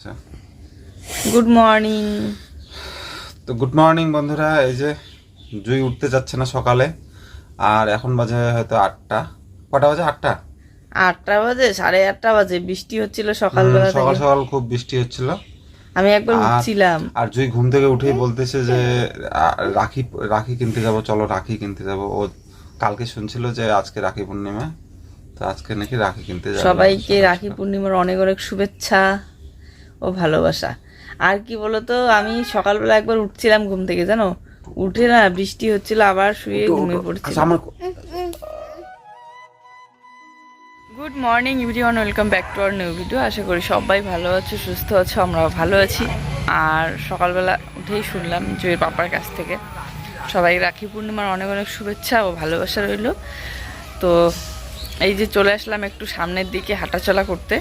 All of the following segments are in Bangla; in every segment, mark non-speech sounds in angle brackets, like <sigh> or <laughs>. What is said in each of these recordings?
আচ্ছা। গুড মর্নিং তো গুড মর্নিং বন্ধুরা এই যে জুই উঠতে যাচ্ছে না সকালে আর এখন বাজে হয়তো আটটা। কটা বাজে? আটটা? আটটা বাজে সাড়ে আটটা বাজে বৃষ্টি হচ্ছিল সকালবেলা সকাল সকাল খুব বৃষ্টি হচ্ছিল। আমি একবার উঠছিলাম। আর জুই ঘুম থেকে উঠেই বলতেছে যে রাখি রাখি কিনতে যাব চলো রাখি কিনতে যাব। ও কালকে শুনছিল যে আজকে রাখি পূর্ণিমা তো আজকে নাকি রাখি কিনতে যাবে। সবাইকে রাখি পূর্ণিমার অনেক অনেক শুভেচ্ছা। ও ভালোবাসা। আর কি বলতো আমি সকালবেলা একবার উঠছিলাম ঘুম থেকে জানো? উঠে না বৃষ্টি হচ্ছিল আবার শুয়ে ঘুমিয়ে পড়ছিলাম। Good morning everyone welcome back to our new video আশা করি সবাই ভালো আছো সুস্থ আছো আমরাও ভালো আছি। আর সকালবেলা উঠেই শুনলাম জয়ের পাপার কাছ থেকে। সবাই রাখি পূর্ণিমার অনেক অনেক শুভেচ্ছা ও ভালোবাসা রইল। তো এই যে চলে আসলাম একটু সামনের দিকে হাঁটাচলা করতে।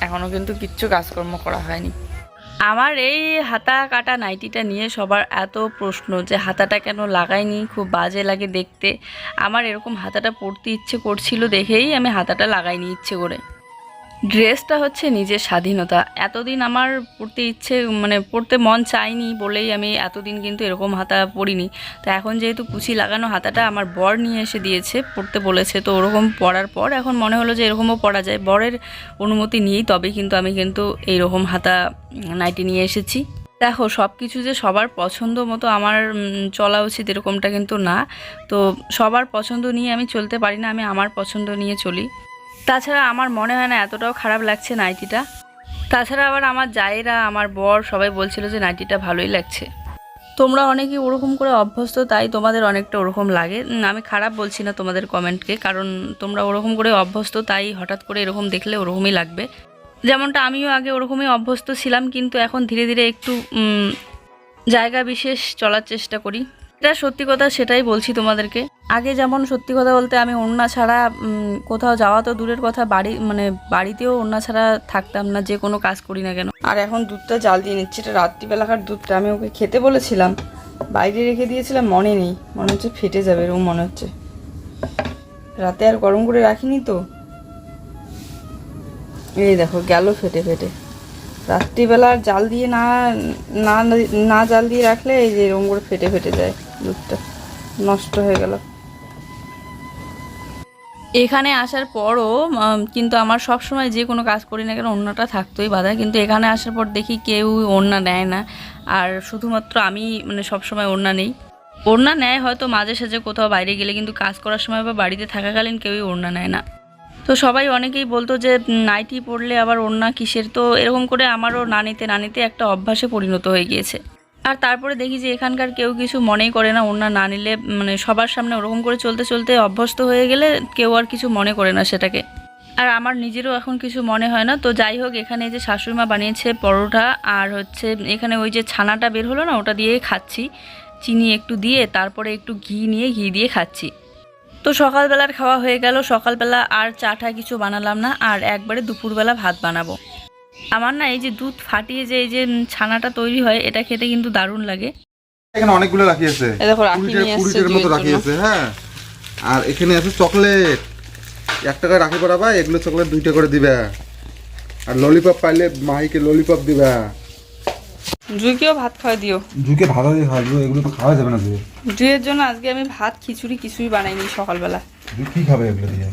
এখনও কিন্তু কিচ্ছু কাজকর্ম করা হয়নি। আমার এই হাতা কাটা নাইটিটা নিয়ে সবার এত প্রশ্ন যে হাতাটা কেন লাগাইনি, খুব বাজে লাগে দেখতে। আমার এরকম হাতাটা পরতে ইচ্ছে করছিল দেখেই আমি হাতাটা লাগাইনি ইচ্ছে করে। ড্রেসটা হচ্ছে নিজের স্বাধীনতা। এতদিন আমার পরতে ইচ্ছে মানে পরতে মন চায়নি বলেই আমি এতদিন কিন্তু এরকম হাতা পরিনি। তো এখন যেহেতু কুচি লাগানো হাতাটা আমার বর নিয়ে এসে দিয়েছে, পড়তে বলেছে। তো ওরকম পরার পর এখন মনে হলো যে এরকমও পড়া যায়। বরের অনুমতি নিয়েই তবে কিন্তু আমি কিন্তু এইরকম হাতা নাইটি নিয়ে এসেছি। দেখো সব কিছু যে সবার পছন্দ মতো আমার চলা উচিত এরকমটা কিন্তু না। তো সবার পছন্দ নিয়ে আমি চলতে পারি না, আমি আমার পছন্দ নিয়ে চলি। তাছাড়া আমার মনে হয় না এতটাও খারাপ লাগছে নাইটিটা। তাছাড়া আবার আমার জায়েরা, আমার বর সবাই বলছিল যে নাইটিটা ভালোই লাগছে। তোমরা অনেকেই ওরকম করে অভ্যস্ত, তাই তোমাদের অনেকটা ওরকম লাগে। আমি খারাপ বলছি না তোমাদের কমেন্টকে কারণ তোমরা ওরকম করে অভ্যস্ত, তাই হঠাৎ করে এরকম দেখলে ওরকমই লাগবে। যেমনটা আমিও আগে ওরকমই অভ্যস্ত ছিলাম, কিন্তু এখন ধীরে ধীরে একটু জায়গা বিশেষ চলার চেষ্টা করি। এটা সত্যি কথা সেটাই বলছি তোমাদেরকে। আগে যেমন সত্যি কথা বলতে আমি ওড়না ছাড়া কোথাও যাওয়া তো দূরের কথা, বাড়ি মানে বাড়িতেও ওড়না ছাড়া থাকতাম না, যে কোনো কাজ করি না কেন। আর এখন দুধটা জাল দিয়ে নিচ্ছি, এটা রাত্রিবেলাকার দুধটা, আমি ওকে খেতে বলেছিলাম, বাইরে রেখে দিয়েছিলাম, মনে নেই, মনে হচ্ছে ফেটে যাবে, এরকম মনে হচ্ছে। রাতে আর গরম করে রাখিনি তো। এই দেখো, গেল ফেটে ফেটে। রাত্রিবেলা জাল দিয়ে না না জাল দিয়ে রাখলে এই যে এরকম করে ফেটে ফেটে যায়। দুধটা নষ্ট হয়ে গেল। এখানে আসার পরও কিন্তু আমার সব সময় যে কোনো কাজ করি না কেন অন্যটা থাকতোই বাধা কিন্তু এখানে আসার পর দেখি কেউ ওড়না নেয় না। আর শুধুমাত্র আমি মানে সব সময় ওড়না নেই। ওড়না নেয় হয়তো মাঝে সাঝে কোথাও বাইরে গেলে, কিন্তু কাজ করার সময় বা বাড়িতে থাকাকালীন কেউই ওড়না নেয় না। তো সবাই অনেকেই বলতো যে, নাইটি পড়লে আবার ওড়না কিসের? তো এরকম করে আমারও না নিতে না নিতে একটা অভ্যাসে পরিণত হয়ে গিয়েছে। আর তারপরে দেখি যে এখানকার কেউ কিছু মনেই করে না। ওড়না না নিলে মানে সবার সামনে ওরকম করে চলতে চলতে অভ্যস্ত হয়ে গেলে কেউ আর কিছু মনে করে না সেটাকে। আর আমার নিজেরও এখন কিছু মনে হয় না। তো যাই হোক, এখানে যে শাশুড়ি মা বানিয়েছে পরোটা আর হচ্ছে এখানে ওই যে ছানাটা বের হলো না, ওটা দিয়েই খাচ্ছি। চিনি একটু দিয়ে, তারপরে একটু ঘি নিয়ে ঘি দিয়ে খাচ্ছি। তো সকালবেলার খাওয়া হয়ে গেল। সকালবেলা আর চাটা কিছু বানালাম না, আর একবারে দুপুরবেলা ভাত বানাবো। আমার না এই যে দুধ ফাটিয়ে যে এই যে ছানাটা তৈরি হয় এটা খেতে কিন্তু দারুণ লাগে। এখানে অনেকগুলো রাখি আছে। এই দেখো রাখি নিয়ে আসছে কুড়িটার মতো রাখি আছে হ্যাঁ। আর এখানে আছে চকলেট। এক টাকায় রাখি পড়াবা এগুলো চকলেট দুইটা করে দিবা। আর ললিপপ পাইলে মাহিকে ললিপপ দিবা। জুইকেও ভাত খাওয়া দিও। জুকে ভালো দিয়ে এগুলো তো খাওয়া যাবে না জুইয়ের জন্য আজকে আমি ভাত খিচুড়ি কিছুই বানাইনি সকালবেলা। কি খাবে এগুলো দিয়ে?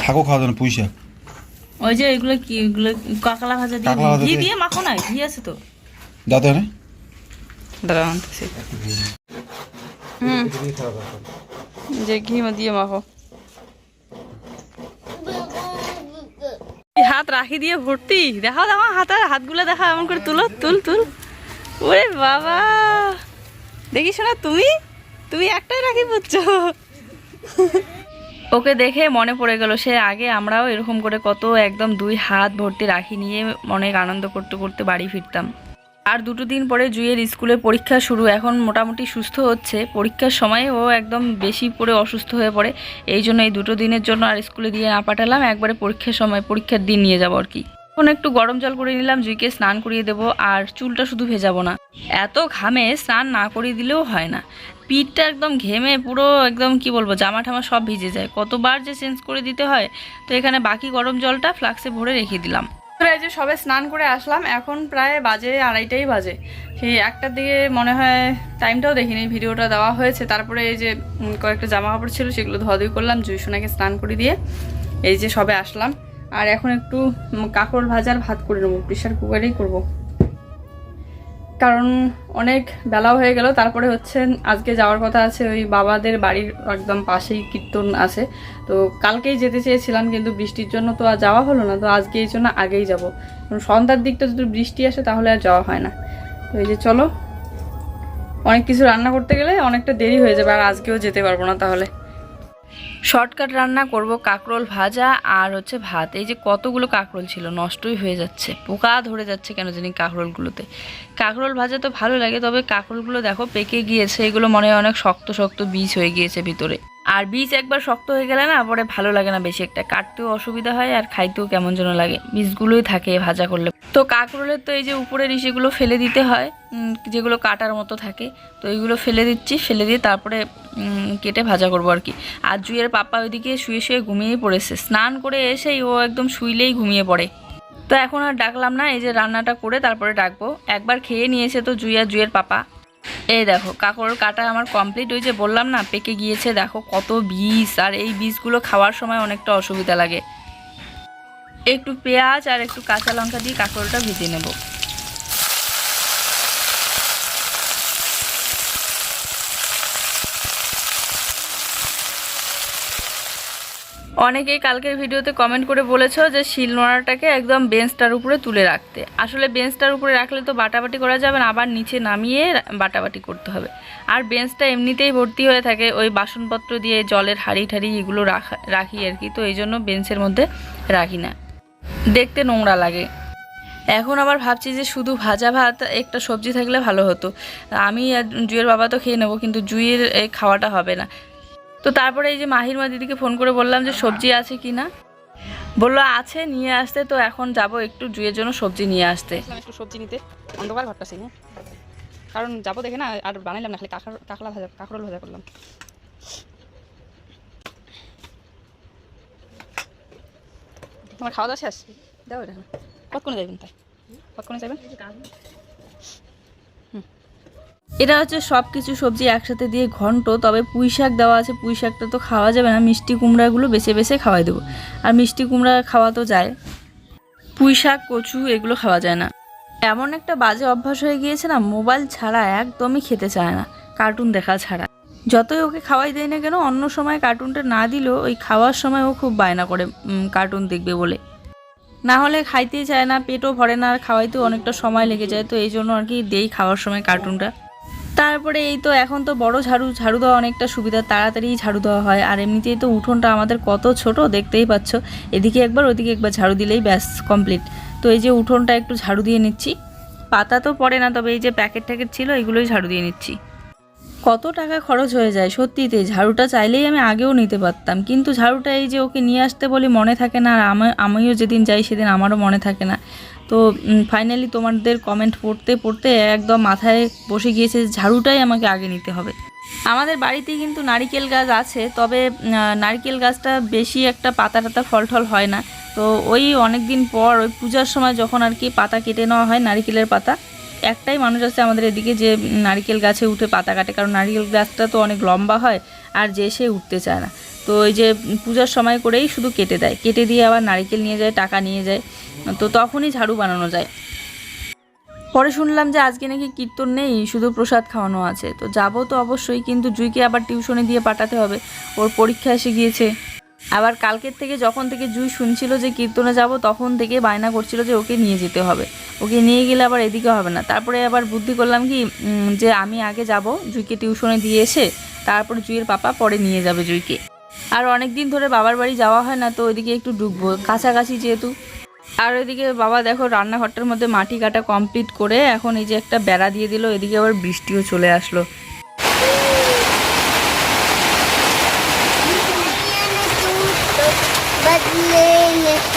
শাকও খাওয়া যাবে না পুঁই শাক ওই যে এগুলো কি এগুলো কাকলা ভাজা দিয়ে ঘি দিয়ে- মাখো না ঘি আছে তো। দাও তো হ্যাঁ দাঁড়া আনতেছি। হুম। যে ঘি দিয়ে মাখো। হাত রাখি দিয়ে ভর্তি। দেখাও দেখো হাতের হাতগুলো দেখা এমন করে তুলো তুল তুল। ওরে বাবা। দেখিস না তুমি? তুমি একটাই রাখি পড়ছো ওকে দেখে মনে পড়ে গেল সে আগে আমরাও এরকম করে কত একদম দুই হাত ভর্তি রাখি নিয়ে অনেক আনন্দ করতে করতে বাড়ি ফিরতাম। আর দুটো দিন পরে জুয়ের স্কুলের পরীক্ষা শুরু, এখন মোটামুটি সুস্থ হচ্ছে। পরীক্ষার সময় ও একদম বেশি পড়ে অসুস্থ হয়ে পড়ে। এই জন্য এই দুটো দিনের জন্য আর স্কুলে দিয়ে না পাঠালাম, একবারে পরীক্ষার সময়, পরীক্ষার দিন নিয়ে যাব আর কি। এখন একটু গরম জল করে নিলাম, জুইকে স্নান করিয়ে দেবো, আর চুলটা শুধু ভেজাবো না। এত ঘামে স্নান না করিয়ে দিলেও হয় না। পিঠটা একদম ঘেমে পুরো একদম কি বলব, জামা ঠামা সব ভিজে যায়। কতবার যে চেঞ্জ করে দিতে হয়, তো এখানে বাকি গরম জলটা ফ্লাক্সে ভরে রেখে দিলাম। এই যে সবে স্নান করে আসলাম, এখন প্রায় বাজে আড়াইটাই বাজে। সেই একটার দিকে মনে হয় টাইমটাও দেখিনি ভিডিওটা দেওয়া হয়েছে। তারপরে এই যে কয়েকটা জামা কাপড় ছিল, সেগুলো ধোয়াধুয়ি করলাম, জুইসোনাকে স্নান করে দিয়ে এই যে সবে আসলাম। আর এখন একটু কাঁকরোল ভাজার ভাত করে নেব প্রেশার কুকারেই করব। কারণ অনেক বেলাও হয়ে গেল, তারপরে হচ্ছে আজকে যাওয়ার কথা আছে, ওই বাবাদের বাড়ির একদম পাশেই কীর্তন আছে। তো কালকেই যেতে চেয়েছিলাম, কিন্তু বৃষ্টির জন্য তো আর যাওয়া হলো না, তো আজকে এই জন্য আগেই যাব। কারণ সন্ধ্যার দিকটা যদি বৃষ্টি আসে, তাহলে আর যাওয়া হয় না। তো এই যে চলো, অনেক কিছু রান্না করতে গেলে অনেকটা দেরি হয়ে যাবে, আর আজকেও যেতে পারব না তাহলে। শর্টকাট রান্না করব কাকরোল ভাজা আর হচ্ছে ভাত। এই যে কতগুলো কাকরোল ছিল, নষ্টই হয়ে যাচ্ছে, পোকা ধরে যাচ্ছে কেন জানি কাঁকরোলগুলোতে। কাঁকরোল ভাজা তো ভালো লাগে, তবে কাকরোলগুলো দেখো পেকে গিয়েছে, এগুলো মনে হয় অনেক শক্ত শক্ত বীজ হয়ে গিয়েছে ভিতরে। আর বীজ একবার শক্ত হয়ে গেলে না পরে ভালো লাগে না বেশি একটা। কাটতেও অসুবিধা হয় আর খাইতেও কেমন যেন লাগে। বীজগুলোই থাকে ভাজা করলে। তো কাকরোলের তো এই যে উপরের ইসেগুলো ফেলে দিতে হয় যেগুলো কাটার মতো থাকে, তো এইগুলো ফেলে দিচ্ছি, ফেলে দিয়ে তারপরে কেটে ভাজা করব আর কি। আর জুয়ের পাপা ওইদিকে শুয়ে শুয়ে ঘুমিয়েই পড়েছে। স্নান করে এসেই ও একদম শুইলেই ঘুমিয়ে পড়ে। তো এখন আর ডাকলাম না, এই যে রান্নাটা করে তারপরে ডাকবো। একবার খেয়ে নিয়েছে তো জুই আর জুয়ের পাপা। এই দেখো কাকর কাটা আমার কমপ্লিট ওই যে বললাম না, পেকে গিয়েছে, দেখো কত বিষ, আর এই বিষগুলো খাওয়ার সময় অনেকটা অসুবিধা লাগে। একটু পেঁয়াজ আর একটু কাঁচা লঙ্কা দিয়ে কাকরটা ভেজে নেব। অনেকেই কালকের ভিডিওতে কমেন্ট করে বলেছ যে শিলনোড়াটাকে একদম বেঞ্চটার উপরে তুলে রাখতে। আসলে বেঞ্চটার উপরে রাখলে তো বাটাবাটি করা যাবে না, আবার নিচে নামিয়ে বাটাবাটি করতে হবে। আর বেঞ্চটা এমনিতেই ভর্তি হয়ে থাকে ওই বাসনপত্র দিয়ে জলের হাঁড়ি ঠাড়ি এগুলো রাখা রাখি আর কি, তো এই জন্য বেঞ্চের মধ্যে রাখি না। দেখতে নোংরা লাগে। এখন আবার ভাবছি যে শুধু ভাজা ভাত, একটা সবজি থাকলে ভালো হতো। আমি আর জুয়ের বাবা তো খেয়ে নেব, কিন্তু জুইয়ের এই খাওয়াটা হবে না। তো তারপরে এই যে মাহির মা দিদিকে ফোন করে বললাম যে সবজি আছে কি না? বলল, আছে, নিয়ে আসতে। তো এখন যাব একটু জুয়ের জন্য সবজি নিয়ে আসতে। একটু সবজি নিতে। অন্ধকার ঘরটা সেই হ্যাঁ। কারণ যাব দেখে না, আর বানাইলাম না, খালি কাঁকড় ভাজা, কাঁকরোল ভাজা করলাম। তোমার খাওয়া দাওয়া শেষ? এটা কতক্ষণে যাবেন তাই? কতক্ষণে যাবেন এটা হচ্ছে সব কিছু সবজি একসাথে দিয়ে ঘন্ট, তবে পুঁই শাক দেওয়া আছে। পুঁই শাকটা তো খাওয়া যাবে না, মিষ্টি কুমড়াগুলো বেছে বেছে খাওয়াই দেবো। আর মিষ্টি কুমড়া খাওয়া তো যায়। পুঁই শাক, কচু এগুলো খাওয়া যায় না। এমন একটা বাজে অভ্যাস হয়ে গিয়েছে না, মোবাইল ছাড়া একদমই খেতে চায় না, কার্টুন দেখা ছাড়া। যতই ওকে খাওয়াই দেয় না কেন, অন্য সময় কার্টুনটা না দিলেও ওই খাওয়ার সময় ও খুব বায়না করে কার্টুন দেখবে বলে। না হলে খাইতেই চায় না, পেটও ভরে না, আর খাওয়াইতেও অনেকটা সময় লেগে যায়, তো এই জন্য আর কি দেই খাওয়ার সময় কার্টুনটা। তারপরে এই তো এখন তো বড় ঝাড়ু ঝাড়ু দেওয়া অনেকটা সুবিধা, তাড়াতাড়ি ঝাড়ু দেওয়া হয়। আর এমনিতেই তো উঠোনটা আমাদের কত ছোট দেখতেই পাচ্ছ। এদিকে একবার, ওদিকে একবার ঝাড়ু দিলেই ব্যাস কমপ্লিট তো এই যে উঠোনটা একটু ঝাড়ু দিয়ে নিচ্ছি। পাতা তো পড়ে না, তবে এই যে প্যাকেট ট্যাকেট ছিল, এগুলোই ঝাড়ু দিয়ে নিচ্ছি। কত টাকা খরচ হয়ে যায় সত্যিতে ঝাড়ুটা চাইলেই আমি আগেও নিতে পারতাম। কিন্তু ঝাড়ুটা এই যে ওকে নিয়ে আসতে বলি মনে থাকে না, আর আমি- আমিও যেদিন যাই সেদিন আমারও মনে থাকে না। তো ফাইনালি তোমাদের কমেন্ট পড়তে পড়তে একদম মাথায় বসে গিয়েছে ঝাড়ুটাই আমাকে আগে নিতে হবে। আমাদের বাড়িতে কিন্তু নারিকেল গাছ আছে, তবে নারকেল গাছটা বেশি একটা পাতা টাতা ফল টল হয় না। তো ওই অনেক দিন পর, ওই পূজার সময় যখন আর কি পাতা কেটে নেওয়া হয় নারিকেলের পাতা, একটাই মানুষ আছে আমাদের এদিকে যে নারিকেল গাছে উঠে পাতা কাটে, কারণ নারিকেল গাছটা তো অনেক লম্বা হয় আর যে সে উঠতে চায় না। তো ওই যে পূজার সময় করেই শুধু কেটে দেয়, কেটে দিয়ে আবার নারিকেল নিয়ে যায়, টাকা নিয়ে যায়। তো তখনই ঝাড়ু বানানো যায়। পরে শুনলাম যে আজকে নাকি কীর্তন নেই, শুধু প্রসাদ খাওয়ানো আছে। তো যাব তো অবশ্যই, কিন্তু জুইকে আবার টিউশনে দিয়ে পাঠাতে হবে। ওর পরীক্ষা এসে গিয়েছে। আবার কালকের থেকে যখন থেকে জুই শুনছিল যে কীর্তনে যাব, তখন থেকে বায়না করছিল যে ওকে নিয়ে যেতে হবে। ওকে নিয়ে গেলে আবার এদিকে হবে না। তারপরে আবার বুদ্ধি করলাম কি যে আমি আগে যাব, জুইকে টিউশনে দিয়ে এসে তারপর জুইয়ের পাপা পরে নিয়ে যাবে জুইকে। আর অনেক দিন ধরে বাবার বাড়ি যাওয়া হয় না, তো ওইদিকে একটু ডুববো। কাছাকাছি যেহেতু আর ওইদিকে বাবা দেখো রান্নাঘরটার মধ্যে মাটি কাটা কমপ্লিট করে এখন এই যে একটা বেড়া দিয়ে দিল এদিকে আবার বৃষ্টিও চলে আসলো बदले नहीं है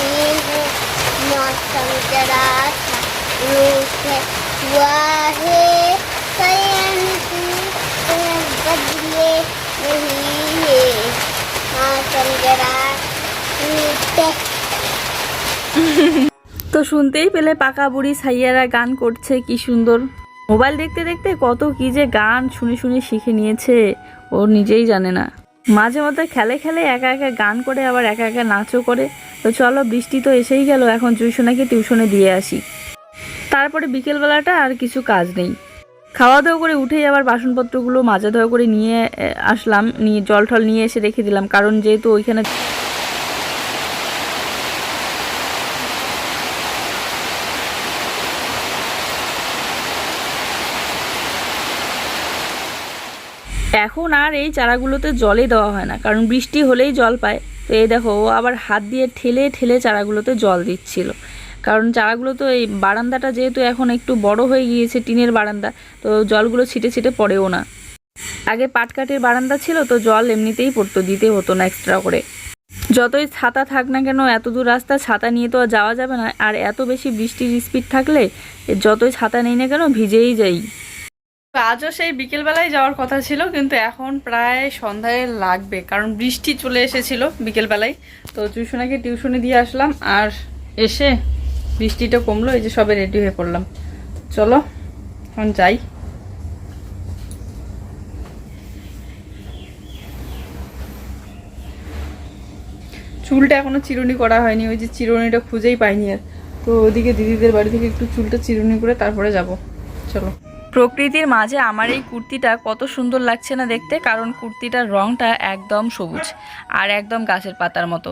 তো শুনতেই পেলে পাকা বুড়ি সাইয়ারা গান করছে, কি সুন্দর। মোবাইল দেখতে দেখতে কত কি যে গান শুনে শুনে শিখে নিয়েছে, ও নিজেই জানে না। মাঝে মধ্যে খেলে খেলে একা একা গান করে, আবার একা একা নাচও করে। তো চলো, বৃষ্টি তো এসেই গেল, এখন জুইসোনাকে টিউশনে দিয়ে আসি। তারপরে বিকেলবেলাটা আর কিছু কাজ নেই। খাওয়া দাওয়া করে উঠেই আবার বাসনপত্রগুলো মাজা ধোয়া করে নিয়ে আসলাম। নিয়ে জল টল নিয়ে এসে রেখে দিলাম, কারণ যেহেতু ওইখানে এখন আর এই চারাগুলোতে জলে দেওয়া হয় না, কারণ বৃষ্টি হলেই জল পায়। তো এই দেখো, ও আবার হাত দিয়ে ঠেলে ঠেলে চারাগুলোতে জল দিচ্ছিল। কারণ চারাগুলো তো এই বারান্দাটা যেহেতু এখন একটু বড় হয়ে গিয়েছে, টিনের বারান্দা, তো জলগুলো ছিটে ছিটে পড়েও না। আগে পাটকাঠির বারান্দা ছিল, তো জল এমনিতেই পড়তো, দিতে হতো না এক্সট্রা করে। যতই ছাতা থাক না কেন এত দূর রাস্তা ছাতা নিয়ে তো আর যাওয়া যাবে না। আর এত বেশি বৃষ্টির স্পিড থাকলে যতই ছাতা নেই না কেন, ভিজেই যাই। আজও সেই বিকেলবেলায় যাওয়ার কথা ছিল, কিন্তু এখন প্রায় সন্ধ্যায় লাগবে, কারণ বৃষ্টি চলে এসেছিল বিকেলবেলায়। তো টিউশনাকে টিউশনে দিয়ে আসলাম, আর এসে বৃষ্টিটা কমলো, এই যে সবে রেডি হয়ে পড়লাম। চলো, এখন যাই। চুলটা এখনও চিরুনি করা হয়নি, ওই যে চিরুনিটা খুঁজেই পাইনি আর। তো ওদিকে দিদিদের বাড়ি থেকে একটু চুলটা চিরুনি করে তারপরে যাব। চলো। প্রকৃতির মাঝে আমার এই কুর্তিটা কত সুন্দর লাগছে না দেখতে, কারণ কুর্তিটার রংটা একদম সবুজ আর একদম গাছের পাতার মতো।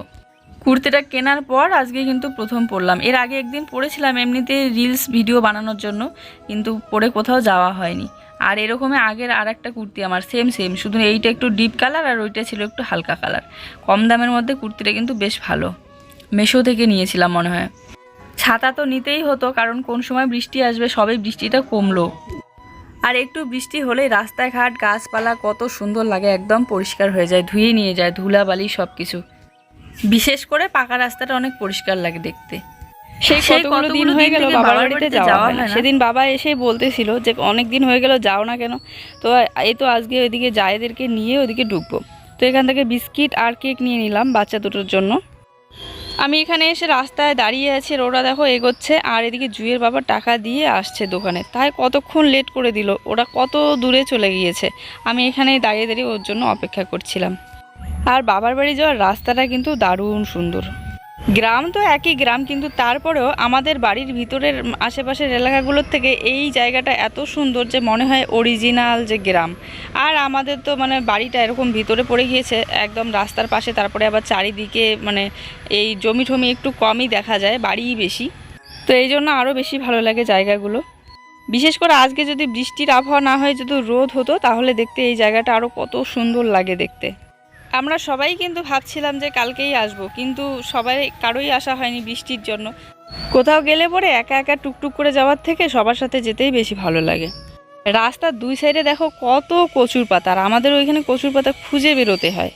কুর্তিটা কেনার পর আজকে কিন্তু প্রথম পরলাম। এর আগে একদিন পরেছিলাম এমনিতে রিলস ভিডিও বানানোর জন্য, কিন্তু পরে কোথাও যাওয়া হয়নি। আর এরকমই আগের আর একটা কুর্তি আমার সেম সেম শুধু এইটা একটু ডিপ কালার আর ওইটা ছিল একটু হালকা কালার কম দামের মধ্যে কুর্তিটা কিন্তু বেশ ভালো। মেশো থেকে নিয়েছিলাম মনে হয়। ছাতা তো নিতেই হতো, কারণ কোন সময় বৃষ্টি আসবে, সবে বৃষ্টিটা কমলো। আর একটু বৃষ্টি হলে রাস্তাঘাট গাছপালা কত সুন্দর লাগে একদম পরিষ্কার হয়ে যায় ধুয়ে নিয়ে যায় ধুলাবালি সব কিছু বিশেষ করে পাকা রাস্তাটা অনেক পরিষ্কার লাগে দেখতে। সেই কতগুলো দিন হয়ে গেল বাবার বাবার বাড়িতে বাড়িতে যাওয়া হয় না। সেদিন বাবা এসেই বলতেছিল যে অনেক দিন হয়ে গেল যাও না কেন? তো এই তো আজকে ওইদিকে জায়েদেরকে নিয়ে ওইদিকে ঢুকবো। তো এখান থেকে বিস্কিট আর কেক নিয়ে নিলাম বাচ্চা দুটোর জন্য। আমি এখানে এসে রাস্তায় দাঁড়িয়ে আছি আর ওরা দেখো এগোচ্ছে, আর এদিকে জুয়ের বাবা টাকা দিয়ে আসছে দোকানে। তাই কতক্ষণ লেট করে দিল, ওরা কত দূরে চলে গিয়েছে। আমি এখানে দাঁড়িয়ে দাঁড়িয়ে ওর জন্য অপেক্ষা করছিলাম। আর বাবার বাড়ি যাওয়ার রাস্তাটা কিন্তু দারুণ সুন্দর। গ্রাম তো একই গ্রাম, কিন্তু তারপরেও আমাদের বাড়ির ভিতরের আশেপাশের এলাকাগুলোর থেকে এই জায়গাটা এত সুন্দর যে মনে হয় অরিজিনাল যে গ্রাম। আর আমাদের তো মানে বাড়িটা এরকম ভিতরে পড়ে গিয়েছে, একদম রাস্তার পাশে, তারপরে আবার চারিদিকে মানে এই জমি টমি একটু কমই দেখা যায়, বাড়িই বেশি। তো এই জন্য আরও বেশি ভালো লাগে জায়গাগুলো। বিশেষ করে আজকে যদি বৃষ্টির আবহাওয়া না হয়, যদি রোদ হতো, তাহলে দেখতে এই জায়গাটা আরও কত সুন্দর লাগে দেখতে। আমরা সবাই কিন্তু ভাবছিলাম যে কালকেই আসব, কিন্তু সবাই, কারোই আসা হয়নি বৃষ্টির জন্য। কোথাও গেলে পরে একা একা টুকটুক করে যাওয়ার থেকে সবার সাথে যেতেই বেশি ভালো লাগে। রাস্তার দুই সাইডে দেখো কত কচুর পাতা, আর আমাদের ওইখানে কচুর পাতা খুঁজে বেরোতে হয়।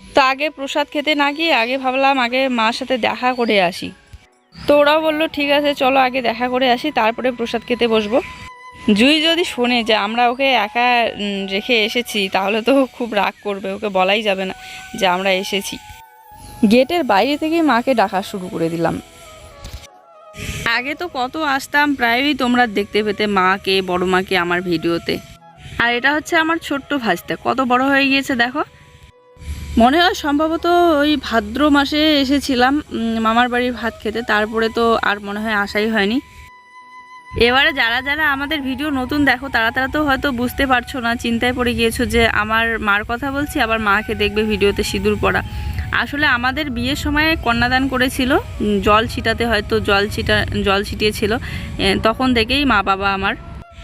তো আগে প্রসাদ খেতে না গিয়ে আগে ভাবলাম আগে মার সাথে দেখা করে আসি। তো ওরাও বলল, ঠিক আছে, চলো আগে দেখা করে আসি, তারপরে প্রসাদ খেতে বসবো। জুই যদি শোনে যে আমরা ওকে একা রেখে এসেছি, তাহলে তো খুব রাগ করবে, ওকে বলাই যাবে না যে আমরা এসেছি। গেটের বাইরে থেকেই মাকে ডাকা শুরু করে দিলাম। আগে তো কত আসতাম, প্রায়ই তোমরা দেখতে পেতে মাকে বড় মাকে আমার ভিডিওতে। আর এটা হচ্ছে আমার ছোট্ট ভাজতে কত বড় হয়ে গিয়েছে দেখো। মনে হয় সম্ভবত ওই ভাদ্র মাসে এসেছিলাম মামার বাড়ির ভাত খেতে, তারপরে তো আর মনে হয় আসাই হয়নি। এবারে যারা যারা আমাদের ভিডিও নতুন দেখো, তারা তারা তো হয়তো বুঝতে পারছ না, চিন্তায় পড়ে গিয়েছো যে আমার মার কথা বলছি, আবার মাকে দেখবে ভিডিওতে সিঁদুর পড়া আসলে আমাদের বিয়ের সময় কন্যাদান করেছিল জল ছিটাতে হয়তো জল ছিটা, জল ছিটিয়েছিল তখন থেকেই মা বাবা আমার।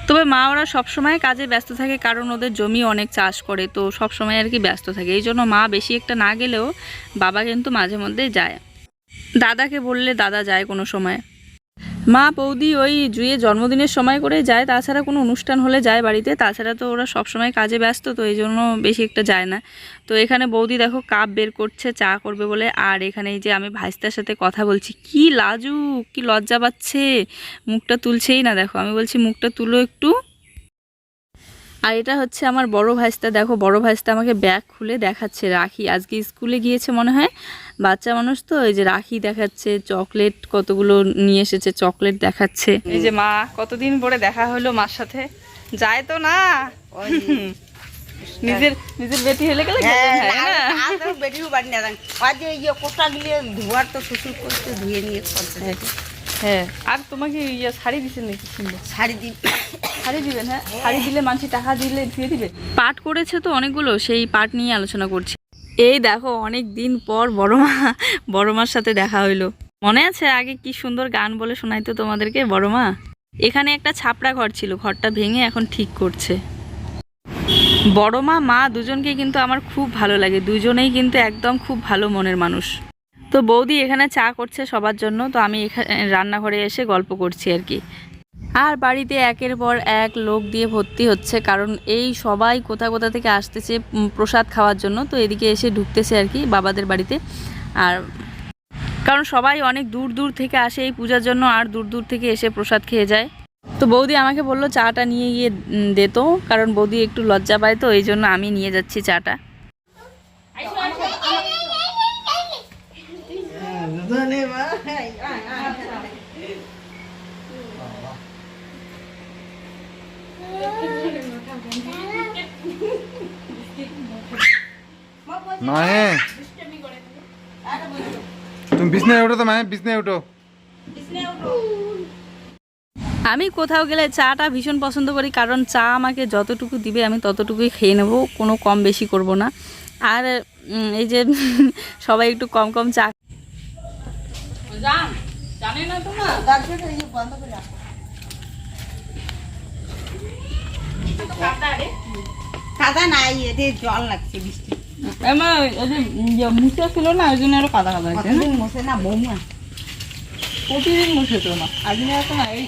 তবে মা ওরা সবসময় কাজে ব্যস্ত থাকে, কারণ ওদের জমি অনেক চাষ করে, তো সব সময় আর কি ব্যস্ত থাকে। এই জন্য মা বেশি একটা না গেলেও বাবা কিন্তু মাঝে মধ্যে যায়। দাদাকে বললে দাদা যায় কোনো সময়। মা বৌদি ওই জুয়ে জন্মদিনের সময় করে যায়, তাছাড়া কোনো অনুষ্ঠান হলে যায় বাড়িতে। তাছাড়া তো ওরা সবসময় কাজে ব্যস্ত, তো এই জন্য বেশি একটা যায় না। তো এখানে বৌদি দেখো কাপ বের করছে, চা করবে বলে। আর এখানে এই যে আমি ভাইস্তার সাথে কথা বলছি, কি লাজু কি লজ্জা পাচ্ছে। মুখটা তুলছেই না দেখো। আমি বলছি, মুখটা তুলো একটু। আর এটা হচ্ছে আমার বড় ভাইস্তা। দেখো, বড় ভাইস্তা আমাকে ব্যাগ খুলে দেখাচ্ছে। রাখি, আজকে স্কুলে গিয়েছে মনে হয়। বাচ্চা মানুষ তো এই যে রাখি দেখাচ্ছে চকলেট কতগুলো নিয়ে এসেছে চকলেট দেখাচ্ছে। এই যে মা কতদিন পরে দেখা হলো মার সাথে? যায় তো না। <laughs> নিজের নিজের বেটি হলে গেলে বেটিও বাড়ি না জান। আজ কোটা গিয়ে ধোয়ার তো শ্বশুর করতে ধুয়ে নিয়ে করতে থাকে হ্যাঁ। আর তোমাকে ইয়ে শাড়ি দিচ্ছেন নাকি সুন্দর? শাড়ি দিন। শাড়ি দিবেন হ্যাঁ? শাড়ি দিলে মানুষ টাকা দিলে দিয়ে দিবে? পাঠ করেছে তো অনেকগুলো সেই পাঠ নিয়ে আলোচনা করছি। এই দেখো, অনেক দিন পর বড় মা, বড় মার সাথে দেখা হইল। মনে আছে আগে কি সুন্দর গান বলে শোনাইতো তোমাদেরকে বড় মা? এখানে একটা ছাপড়া ঘর ছিল, ঘরটা ভেঙে এখন ঠিক করছে। বড় মা মা দুজনকে কিন্তু আমার খুব ভালো লাগে। দুজনেই কিন্তু একদম খুব ভালো মনের মানুষ। তো বৌদি এখানে চা করছে সবার জন্য, তো আমি এখানে রান্নাঘরে এসে গল্প করছি আর কি। আর বাড়িতে একের পর এক লোক দিয়ে ভর্তি হচ্ছে কারণ এই সবাই কোথা কোথা থেকে আসতেছে প্রসাদ খাওয়ার জন্য। তো এদিকে এসে ঢুকতেছে আর কি বাবাদের বাড়িতে। আর কারণ সবাই অনেক দূর দূর থেকে আসে এই পূজার জন্য আর দূর দূর থেকে এসে প্রসাদ খেয়ে যায়। তো বৌদি আমাকে বলল চাটা নিয়ে গিয়ে দে তো কারণ বৌদি একটু লজ্জা পায় তো এই জন্য আমি নিয়ে যাচ্ছি চাটা। তুমি বিছনায় তো মায়ে বিছনায় উঠো। আমি কোথাও গেলে চাটা ভীষণ পছন্দ করি কারণ চা আমাকে যতটুকু দিবে আমি ততটুকুই খেয়ে নেব কোনো কম বেশি করব না। আর এই যে <laughs> সবাই একটু কম কম চা কাদা নাই এতে জল লাগছে বৃষ্টি মুছে ছিল না ওই জন্য আরও কাদা কাদা কতদিন মশে না বৌমা। প্রতিদিন মুছে তো না। আজ না এই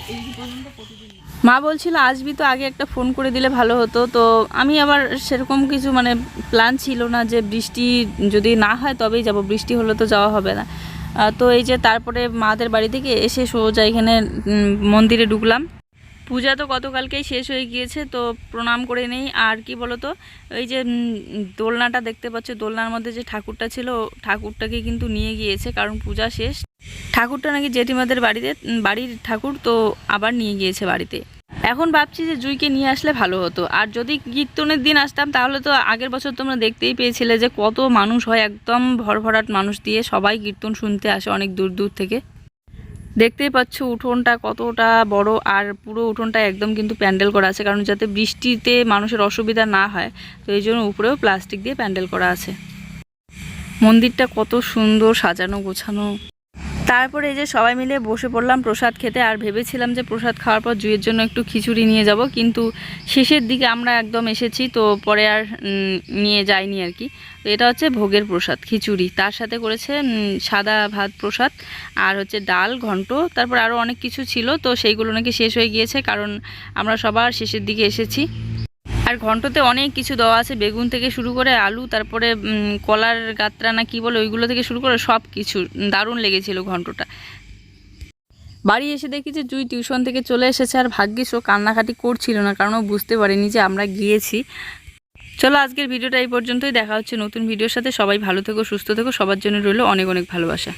মা বলছিল আসবি তো আগে একটা ফোন করে দিলে ভালো হতো। তো আমি আবার সেরকম কিছু মানে প্ল্যান ছিল না যে বৃষ্টি যদি না হয় তবেই যাব বৃষ্টি হলে তো যাওয়া হবে না। তো এই যে তারপরে মাদের বাড়ি থেকে এসে সোজা এখানে মন্দিরে ঢুকলাম। পূজা তো গতকালকেই শেষ হয়ে গিয়েছে, তো প্রণাম করে নেই। আর কি বলো তো ওই যে দোলনাটা দেখতে পাচ্ছ, দোলনার মধ্যে যে ঠাকুরটা ছিল, ঠাকুরটাকে কিন্তু নিয়ে গিয়েছে, কারণ পূজা শেষ। ঠাকুরটা নাকি জেঠিমাদের বাড়িতে বাড়ির ঠাকুর, তো আবার নিয়ে গিয়েছে বাড়িতে। এখন ভাবছি যে জুইকে নিয়ে আসলে ভালো হতো। আর যদি কীর্তনের দিন আসতাম, তাহলে তো আগের বছর তোমরা দেখতেই পেয়েছিলে যে কত মানুষ হয়, একদম ভরভরাট মানুষ দিয়ে সবাই কীর্তন শুনতে আসে অনেক দূর দূর থেকে। দেখতেই পাচ্ছ উঠোনটা কতটা বড় আর পুরো উঠোনটা একদম কিন্তু প্যান্ডেল করা আছে, কারণ যাতে বৃষ্টিতে মানুষের অসুবিধা না হয়, তো এই জন্য উপরেও প্লাস্টিক দিয়ে প্যান্ডেল করা আছে। মন্দিরটা কত সুন্দর সাজানো গোছানো। তারপরে এই যে সবাই মিলে বসে পড়লাম প্রসাদ খেতে আর ভেবেছিলাম যে প্রসাদ খাওয়ার পর জুয়ের জন্য একটু খিচুড়ি নিয়ে যাব, কিন্তু শেষের দিকে আমরা একদম এসেছি, তো পরে আর নিয়ে যাইনি আর কি। তো এটা হচ্ছে ভোগের প্রসাদ, খিচুড়ি। তার সাথে করেছে সাদা ভাত প্রসাদ আর হচ্ছে ডাল, ঘন্ট। তারপর আরও অনেক কিছু ছিল, তো সেইগুলো নাকি শেষ হয়ে গিয়েছে, কারণ আমরা সবার শেষের দিকে এসেছি। আর ঘন্টতে অনেক কিছু দেওয়া আছে, বেগুন থেকে শুরু করে আলু, তারপরে কলার গাত্রা না কি বলে ওইগুলো থেকে শুরু করে সব কিছু, দারুণ লেগেছিল ঘন্টটা। বাড়ি এসে দেখি যে জুই টিউশন থেকে চলে এসেছে আর ভাগ্যিস ও কান্নাকাটি করছিল না, কারণ ও বুঝতে পারেনি যে আমরা গিয়েছি। চলো আজকের ভিডিওটা এই পর্যন্তই, দেখা হচ্ছে নতুন ভিডিওর সাথে। সবাই ভালো থেকো, সুস্থ থেকো, সবার জন্য রইল অনেক অনেক ভালোবাসা।